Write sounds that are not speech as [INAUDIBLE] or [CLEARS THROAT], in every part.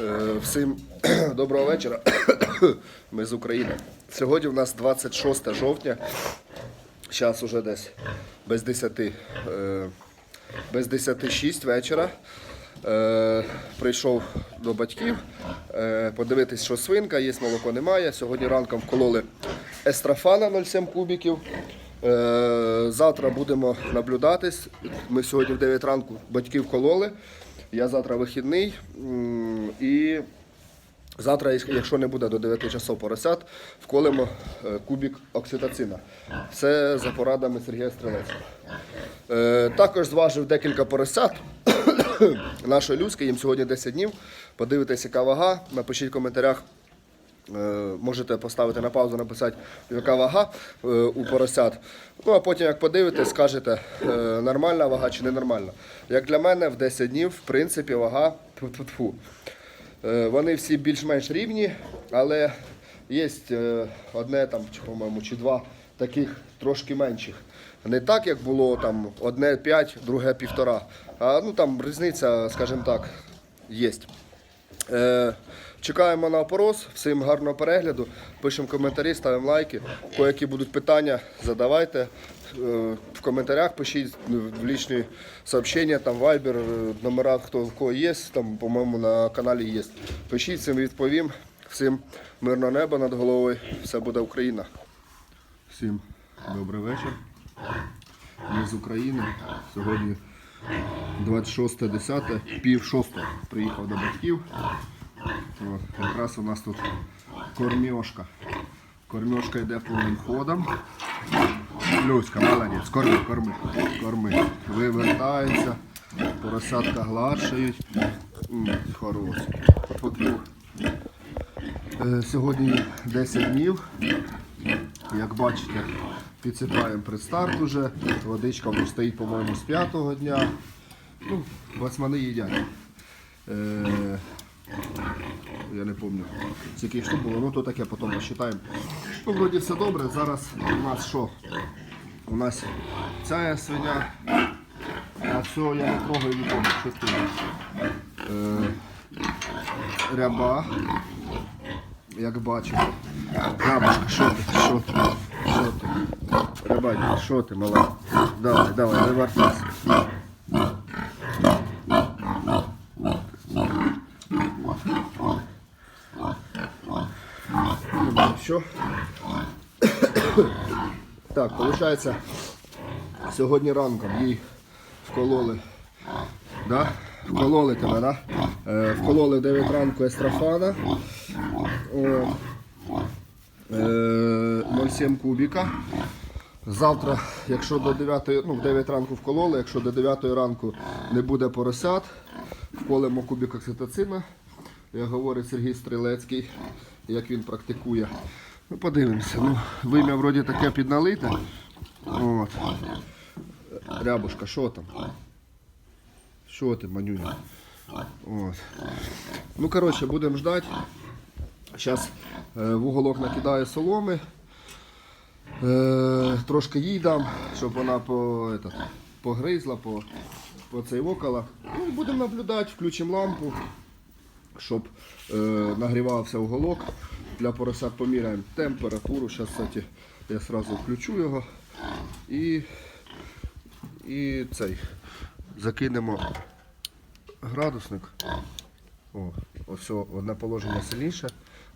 Е, Всім [CLEARS THROAT] доброго вечора. [COUGHS] Ми з України. Сьогодні у нас 26 жовтня. Зараз уже десь без 10, е, без 10 6 вечора. Е, Прийшов до батьків подивитись, що свинка, є молоко немає. Сьогодні ранком вкололи естрафана 0,7 кубіків. Завтра будемо наблюдатись. Ми сьогодні в 9 ранку батьків кололи. Я завтра вихідний. І завтра, якщо не буде до 9 часов поросят, вколимо е, кубік окситоцина. Це за порадами Сергія Стрелецького. Е, Також зважив декілька поросят. [COUGHS] Нашої людської, їм сьогодні 10 днів. Подивитесь, яка вага. Напишіть в коментарях. Е, Можете поставити на паузу, написати, яка вага е, у поросят. Ну а потім, як подивитесь, скажете, е, нормальна вага чи ненормальна. Як для мене, в 10 днів, в принципі, вага тьфу-тьфу-тьфу. Е, Вони всі більш-менш рівні, але є одне там, по-моєму, чи два таких трошки менших. Не так, як було там одне 5, друге півтора. А ну там різниця, скажімо так, є. Е, чекаємо на опорос. Всім гарного перегляду. Пишемо коментарі, ставимо лайки. Коякі будуть питання, задавайте. Е, в коментарях пишіть в лічні сообщення, там е, номера, хто в кого є, там, по-моєму, на каналі є. Пишіть, всім відповім. Всім мирного неба над головою. Все буде Україна. Всім добрий вечір. Ми з України. Сьогодні 26.10, пів шостого приїхав до батьків. От, якраз у нас тут кормьошка. Кормьошка йде повним ходом. Люська, молодець, корми, корми, корми. Вивертається, поросятка гладшають. Фу-фу. Е, Сьогодні 10 днів. Як бачите, підсипаємо предстарт уже. Водичка вже стоїть, по-моєму, з п'ятого дня. Ну, басмани їдять. Е, я не пам'ятаю, їх штук було, ну то таке потім посчитаємо. Ну, вроді все добре. Зараз у нас що? У нас ця свиня. А все, я не трогаю нікого. Що ти? Е, ряба. Як бачимо. Рябушка, що ти? Що ти? Що ти? Рябанька, що ти, мала? Давай, давай, не вертайся. Що? Так, виходить, сьогодні ранком їй вкололи. Да? Вкололи тебе, да? Е, вкололи в 9 ранку естрафана. О, 0,7 кубіка. Завтра, якщо до 9, ну, в 9 ранку вкололи, якщо до 9 ранку не буде поросят, вколимо кубік окситоцина, як говорить Сергій Стрілецький, як він практикує. Ну, подивимося. Ну, вим'я вроді таке підналите. От. Рябушка, що там? Що ти, манюня? От. Ну, коротше, будемо ждати. Зараз в уголок накидаю соломи. Е, трошки їй дам, щоб вона по, этот, погризла, по, по цей около. Ну, будемо наблюдати, включимо лампу, щоб е, нагрівався уголок. Для поросят поміряємо температуру. Зараз, кстати, я одразу включу його і, і цей закинемо градусник. О, ось одне положення сильніше,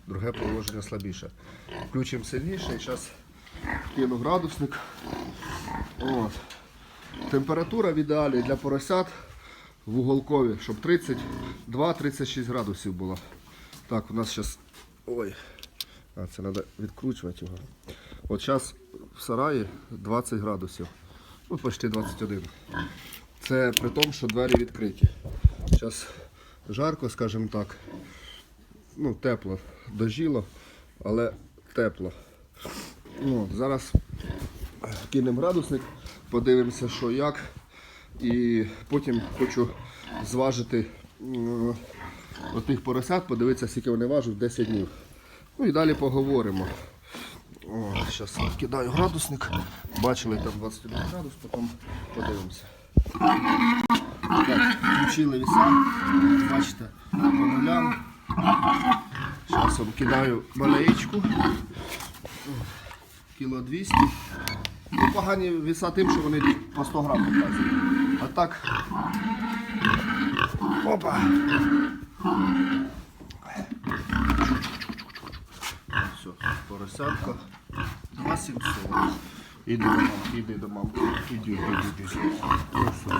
друге положення слабіше. Включимо сильніше і зараз кину градусник. От. Температура в ідеалі для поросят в уголкові, щоб 32-36 градусів було. Так, у нас зараз. Ой. А, це треба відкручувати його. От зараз в сараї 20 градусів. Ну, почти 21. Це при тому, що двері відкриті. Зараз жарко, скажімо так. Ну, тепло. Дожіло, але тепло. Ну, зараз кинемо градусник, подивимося, що як. І потім хочу зважити м, отих поросят, подивитися, скільки вони важать 10 днів. Ну і далі поговоримо. О, зараз кидаю градусник. Бачили там 21 градус, потім подивимося. Так, включили віса. Бачите, по нулям весом кидаю малеєчку. Кіло 200. Ну, погані віса тим, що вони по 100 грам показують. А так. Опа! Все, поросятка. 2700. Іди до мамки, іди до мамки. Іди, іди, іди. Ось.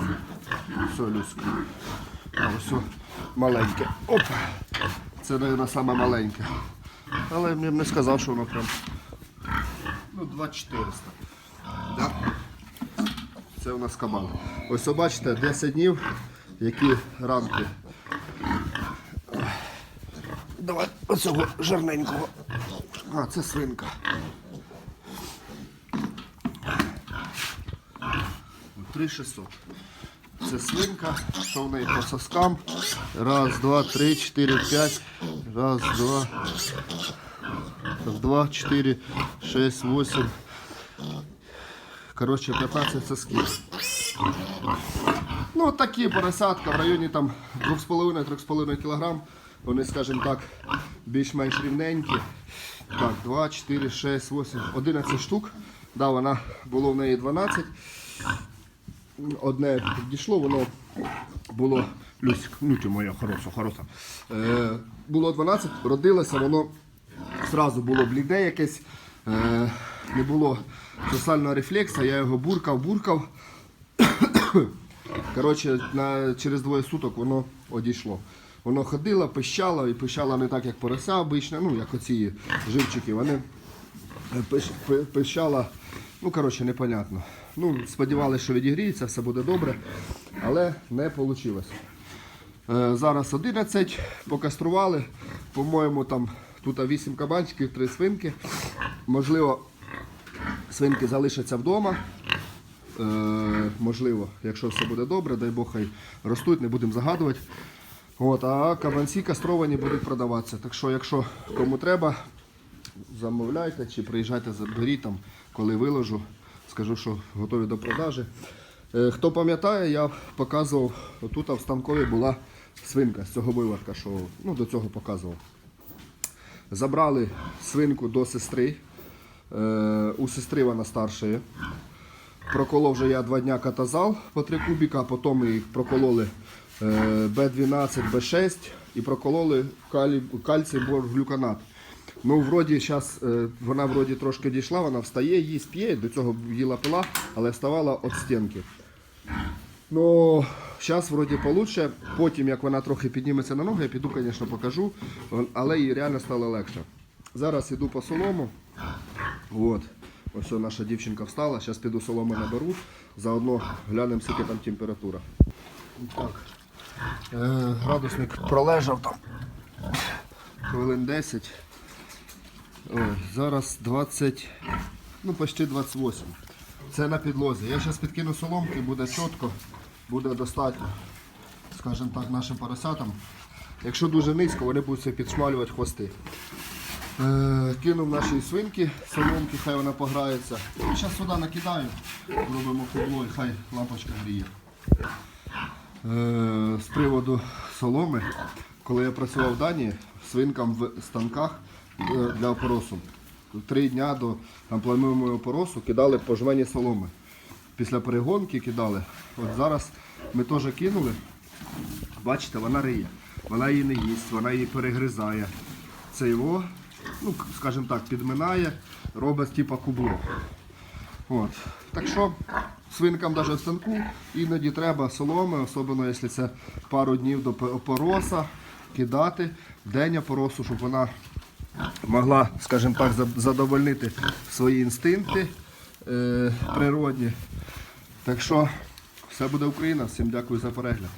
Все, людське. А ось маленьке. Опа. Це, мабуть, саме маленьке. Але я б не сказав, що воно прям. Ну, 2400. Да? Це у нас кабан. Ось бачите, 10 днів, які ранки. Давай оцього жирненького. А, це свинка. Три 600. Це свинка, що в неї по соскам. Раз, два, три, чотири, п'ять. Раз, два. Два, чотири, шесть, восемь. Коротше, 15 сосків. Ну, такі поросятка в районі там 2,5-3,5 кг. Вони, скажімо так, більш-менш рівненькі. Так, 2, 4, 6, 8, 11 штук. Да, вона було в неї 12. Одне підійшло, воно було. Люсик, ну моя хороша, хороша. Е, було 12, родилося, воно зразу було бліде якесь. Е, не було сосального рефлекса, я його буркав, буркав. [COUGHS] Коротше, на, через двоє суток воно одійшло. Воно ходило, пищало і пищало не так, як порося обичне, ну як оці живчики. Вони пиш- пи- пищала, ну коротше, непонятно. Ну, сподівалися, що відігріється, все буде добре, але не вийшло. Е, Зараз 11, покастрували. По-моєму, там тут 8 кабанчиків, 3 свинки. Можливо, свинки залишаться вдома. Е, можливо, якщо все буде добре, дай Бог хай ростуть, не будемо загадувати. От, а кабанці кастровані будуть продаватися. Так що, якщо кому треба, замовляйте чи приїжджайте, заберіть там, коли виложу. Скажу, що готові до продажі. Е, Хто пам'ятає, я показував, тут в станкові була свинка з цього виводка, що ну, до цього показував. Забрали свинку до сестри. Е, у сестри вона старша. є. Проколов вже я два дня катазал по три кубіка, потім їх прокололи е, Б12, Б6 і прокололи калі, кальцій борглюканат. Ну, вроді, зараз вона вроді трошки дійшла, вона встає, їсть п'є, до цього їла пила, але вставала від стінки. Ну, зараз вроді получше. Потім, як вона трохи підніметься на ноги, я піду, звісно, покажу, але їй реально стало легше. Зараз йду по солому. От. Ось наша дівчинка встала, зараз піду соломи наберу, заодно глянемо, скільки там температура. Так. Е, градусник пролежав там хвилин 10. Ой, зараз 20, ну почти 28. Це на підлозі. Я зараз підкину соломки, буде чітко, буде достатньо, скажімо так, нашим поросятам. Якщо дуже низько, вони будуть підшмалювати хвости. Е, кинув наші свинки, соломки, хай вона пограється. Зараз сюди накидаю, робимо кубло і хай лампочка гріє. Е, з приводу соломи, коли я працював в Данії, свинкам в станках для опоросу. Три дня до там, плануємого опоросу кидали по соломи. Після перегонки кидали. От зараз ми теж кинули. Бачите, вона риє. Вона її не їсть, вона її перегризає. Це його, ну, скажімо так, підминає, робить типа кубло. От. Так що свинкам навіть в станку іноді треба соломи, особливо якщо це пару днів до опороса, кидати день опоросу, щоб вона могла, скажімо так, задовольнити свої інстинкти е, природні. Так що все буде Україна. Всім дякую за перегляд.